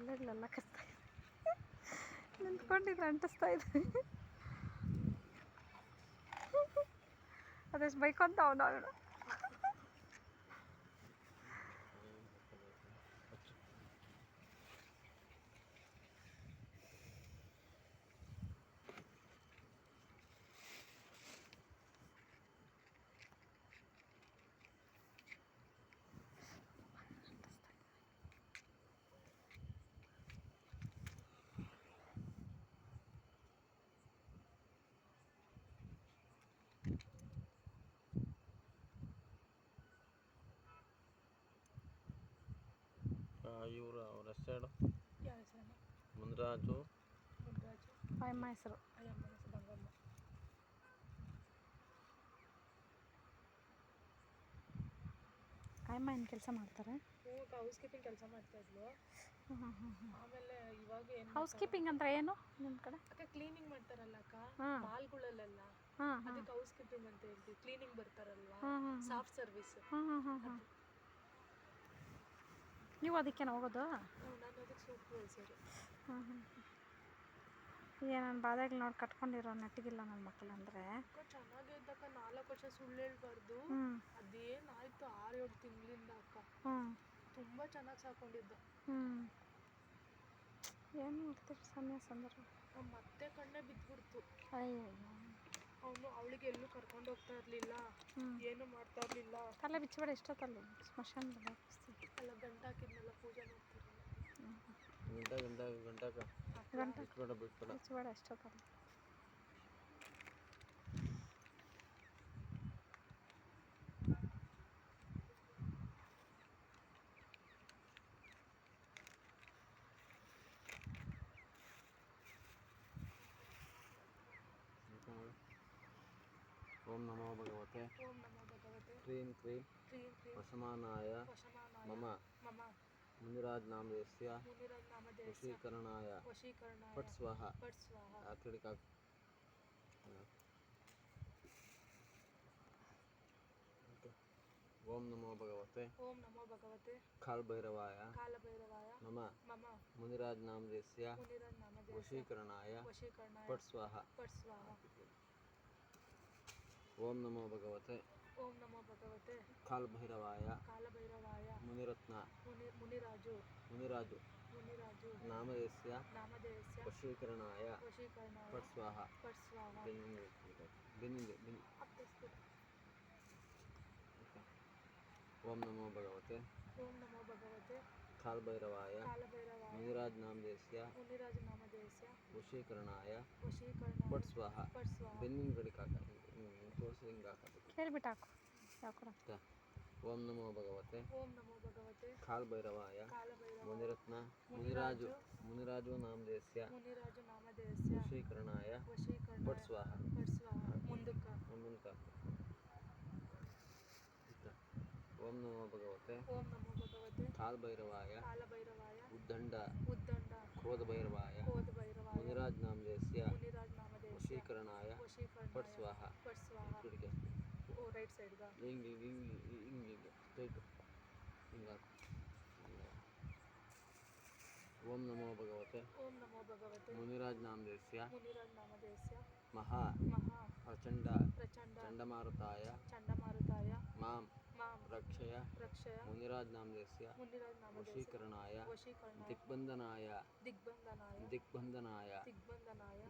ಸೊಳ್ಳೆಗಳೆಲ್ಲ ಕಚ್ತಾ ಇದೆ. ನಿಂತ್ಕೊಂಡಿದ್ರೆ ಅಂಟಿಸ್ತಾ ಇದೆ. ಅದೆಷ್ಟು ಬೈಕೊಂತ ಅವನು ಅವನು ಇವರು ಅವ್ರ ಹೆಸರು ಮುನ್ರಾಜು. ಮುದ್ರಾಜು ಅಮ್ಮ ಹೆಸರು ಅಮ್ಮ ಏನು ಕೆಲಸ ಮಾಡ್ತಾರೆ. ಹೌಸ್ ಕೀಪಿಂಗ್ ಕೆಲಸ ಮಾಡ್ತಾ ಇದ್ಲು. ಆಮೇಲೆ ಇವಾಗ ಏನು ಹೌಸ್ ಕೀಪಿಂಗ್ ಅಂದ್ರೆ ಏನು ನಿಮ್ಮ ಕಡೆ? ಅಕ್ಕ ಕ್ಲೀನಿಂಗ್ ಮಾಡ್ತಾರಲ್ಲ ಅಕ್ಕ? ಬಾಲ್ಗಳಲ್ಲೆಲ್ಲ? ಮಾಲ್ಗಳಲ್ಲೆಲ್ಲ ಅದಕ್ಕೆ ಹೌಸ್ ಕೀಪಿಂಗ್ ಅಂತ ಹೇಳ್ತೀವಿ. ಕ್ಲೀನಿಂಗ್ ಬರ್ತಾರಲ್ವಾ? ಸಾಫ್ಟ್ ಸರ್ವಿಸ್ ಹಾಂ ಹಾಂ ಹಾಂ ಹಾಂ ನೀವು ಅದಕ್ಕೆ ಹೋಗೋದು? ನಾನು ಅದಕ್ಕೆ ಸೂಪರ್ವೈಸರ್ ಹಾಂ ಹಾಂ ಏನನ್ನ ಬಾಧೆಗಳು ನೋಡಿ ಕಟ್ಕೊಂಡಿರೋ ನೆಟ್ಟಿಗಿಲ್ಲ ನನ್ನ ಮಕ್ಕಳು ಅಂದರೆ. ಚೆನ್ನಾಗೇ ಇದ್ದಕ್ಕ ನಾಲ್ಕು ವರ್ಷ ಸುಳ್ಳು ಹೇಳ್ಬಾರ್ದು. ಹ್ಞೂ ಅದೇನಾಯ್ತು ಆರು ಏಳು ತಿಂಗಳಿಂದ ಅಕ್ಕ. ತುಂಬ ತುಂಬಾ ಚೆನ್ನಾಗಿ ಸಾಕೊಂಡಿದ್ದ. ಹ್ಞೂ ಏನು ಮಾಡ್ತೀರಿ ಸಮಯ ಸಂದರ್ಭ ಮತ್ತೆ ಕಣ್ಣೇ ಬಿದ್ದುಬಿಡ್ತು. ಅಯ್ಯೋ ಅವನು ಅವಳಿಗೆ ಎಲ್ಲೂ ಕರ್ಕೊಂಡು ಹೋಗ್ತಾ ಇರಲಿಲ್ಲ. ಏನು ಮಾಡ್ತಾ ಇರ್ಲಿಲ್ಲ. ತಲೆ ಬಿಚ್ಚಬೇಡ ಎಷ್ಟೊತ್ತಲ್ಲಿ ಹಾಕಿಸ್ತೀವಿ ಅಲ್ಲ ಗಂಟ ಹಾಕಿದ್ನಲ್ಲ ಪೂಜೆ ಮಾಡ್ತಿರ್ಲಿಲ್ಲ ಗಂಟ ಗಂಟ ಗಂಟಕ. ಗಂಟ. ಬಿಟ್ಬೇಡ ಬಿಟ್ಬೇಡ. ಬಿಚ್ಚಬೇಡ ಎಷ್ಟೊತ್ತಲ್ಲಿ ओम नमो भगवते। क्रीं क्रीं। वशमानाय मम। मुनिराजनामदेस्य वशीकरणाय। फट् स्वाहा। क्रीडिका ओम नमो भगवते। ओम नमो भगवते। काल भैरवाय काल भैरवाय मम। मम। मुनिराज नाम देस्य मुनिराज नाम देस्य वशीकरणाय। वशीकरणाय। पट स्वाहा। पट स्वाहा। ओम नमो भगवते। ओम नमो भगवते। काल भैरवाय काल भैरवाय मुनिरत्न। मुनि मुनिराजो। मुनिराजो। मुनिराजो। नामदेस्य नामदेस्य वशीकरणाय। वशीकरणाय। पट स्वाहा पट स्वाहा बिन बिन बिन बिन ओम नमो भगवते। ओम नमो भगवते। काल भैरवाय काल भैरवाय मुनिराज नामदेस्य मुनिराज नामदेस्य वशीकरणाय। वशीकरणाय। पट स्वाहा पट स्वाहा बिन बिन ಕಾಲ್ ಭೈರವಾಯ ನಾಮದೇಸ್ಯ ಹಾಕಬೇಕು ಕೇಳ್ಬಿಟ್ಟು ಹಾಕು ಓಂ ನಮೋ ಭಗವತೆ. ಓಂ ನಮೋ ಭಗವತೆ. ಕಾಲ್ ಭೈರವಾಯ ಮುನಿರತ್ನ. ಮುನಿರಾಜು. ಮುನಿರಾಜು ನಾಮದೇಸ್ಯ ಮುನಿರಾಜ ನಾಮಧೇಯಸ್ಯ ವಶೀಕರಣಾಯ. ವಶೀಕರಣ ಪಟ್ ಸ್ವಾಹ. ಪಟ್ ಸ್ವಾಹ ಮುಂದುಕ ಮುಂದಕ್ಕೆ ಓಂ ನಮೋ ಭಗವತೆ. ಓಂ ನಮೋ ಭಗವತೆ. ಕಾಲ್ ಭೈರವಾಯ ಕಾಲಭೈರವಾಯ. ಉದ್ದಂಡ. ಉದ್ದಂಡ. ಕ್ರೋಧ ಭೈರವಾಯ ಕೋದ ಭೈರವಾಯ ಮುನಿರಾಜ್ ನಾಮದೇಸ್ಯ ವಶೀಕರಣಾಯ ವಶೀಕರಣಾಯ ಪಟ್ ಸ್ವಾಹ ಪಟ್ ಸ್ವಾಹ ಕಡೆಗೆ ಓ ರೈಟ್ ಸೈಡ್ಗ ಹಿಂಗೆ ಹಿಂಗೆ ಹಿಂಗೆ ಹಿಂಗೆ ಸ್ಟ್ರೈಟ್ ಹಿಂಗೆ ಹಾಕು ಹಿಂಗೆ. ಓಂ ನಮೋ ಭಗವತೆ ಓಂ ನಮೋ ಭಗವತೆ ಮುನಿರಾಜ್ ನಾಮದೇಸ್ಯ ಮುನಿರಾಜ ನಾಮಧೇಯಸ್ಯ ಮಹಾ ಮಹಾ ಪ್ರಚಂಡ ಪ್ರಚಂಡ ಚಂಡಮಾರುತಾಯ ಚಂಡಮಾರುತಾಯ ಮಾಂ ಮಾಂ ರಕ್ಷಯ ರಕ್ಷಯ ಮುನಿರಾಜ್ ನಾಮದೇಸ್ಯ ಮುನಿರಾಜ ನಾಮಧೇಯಸ್ಯ ವಶೀಕರಣಾಯ ವಶೀಕರಣಾಯ ದಿಗ್ಬಂಧನಾಯ ದಿಗ್ಬಂಧನಾಯ ದಿಗ್ಬಂಧನಾಯ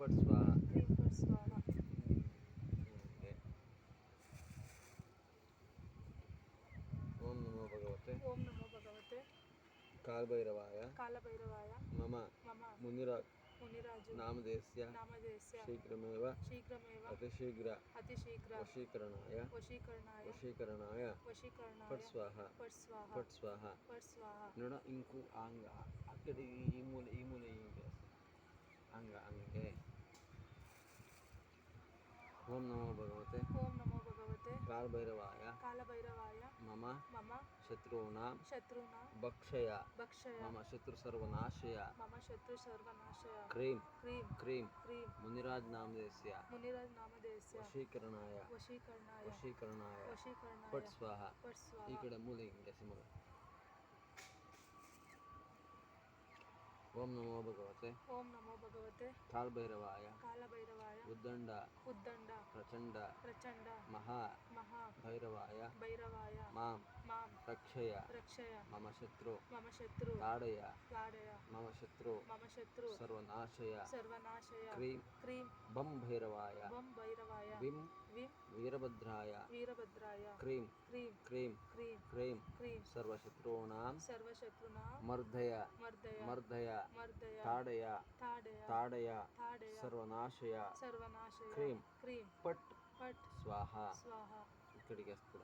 ப்ரீஃபர்ஸ் வா ப்ரீஃபர்ஸ் வா ஓம் நமோ பகவதே ஓம் நமோ பகவதே కాలభైరవాయ కాలభైరవాయ మమ మమ మునిరాజ్ మునిరాజు నామదేశ్య నామదేశ్య శీఘ్రమేవ శీఘ్రమేవ అతిశీఘ్ర అతిశీఘ్ర వశీకరణాయ వశీకరణాయ వశీకరణాయ వశీకరణాయ ఫట్ స్వాహ ఫట్ స్వాహ ఫట్ స్వాహ ఫట్ స్వాహ నోడ ఇంకు ఆంగ అక్కడ ఈ మూల ఈ మూల ఏం చేస్తుంది अंग अंगे ओम नमो भगवते ओम नमो भगवते कालभैरवाय कालभैरवाय मम मम शत्रूणां शत्रूणां भक्षय भक्षय मम शत्रुसर्वनाशय मम शत्रुसर्वनाशय क्रीम क्रीम क्रीम क्रीम मुनिराज नाम नामदेस्य मुनिराज नाम नामदेस्य वशीकरणाय वशीकरणाय वशीकरणाय वशीकरणाय पट् स्वाहा पट् स्वाहा ಈ ಕಡೆ ಮೂಲೆ ಹಿಂಗೆ ಸಿಮಗಳು ಓಂ ನಮೋ ಭಗವತೆ. ಓಂ ನಮೋ ಭಗವತೆ. ಕಾಲ ಭೈರವಾಯ ಕಾಲ ಭೈರವಾಯ ಉದ್ದಂಡ. ಉದ್ದಂಡ. ಪ್ರಚಂಡ. ಪ್ರಚಂಡ. ಮಹಾ. ಮಹಾ. ಭೈರವಾಯ. ಭೈರವಾಯ. ಮಾಂ. ಮಾಂ. ರಕ್ಷಯ. ರಕ್ಷಯ. ಮಮ ಶತ್ರು. ಮಮ ಶತ್ರು. ತಾಡಯ ತಾಡಯ ಮಮ ಶತ್ರು. ಮಮ ಶತ್ರು. ಸರ್ವನಾಶಯ. ಸರ್ವನಾಶಯ. ಕ್ರೀಂ. ಕ್ರೀಂ. ಬಂ ಭೈರವಾಯ. ಬಂ ಭೈರವಾಯ. ವಿಂ. ವಿಂ. ವೀರಭದ್ರಾಯ. ವೀರಭದ್ರಾಯ. ಕ್ರೀಂ. ಕ್ರೀಂ. ಕ್ರೀಂ. ಕ್ರೀಂ. ಕ್ರೀಂ. ಕ್ರೀಂ. ಮರ್ಧಯ ಮರ್ಧಯ ಮರ್ಧಯ ತಾಡಯ. ತಾಡಯ. ತಾಡಯ. ಸರ್ವನಾಶಯ. ಸರ್ವನಾಶಯ. ಕ್ರೀಂ. ಕ್ರೀಂ. ಪಟ್. ಪಟ್. ಸ್ವಾಹ. ಸ್ವಾಹ. ಇಕ್ಕಡಿಗೆ ಕೂಡ.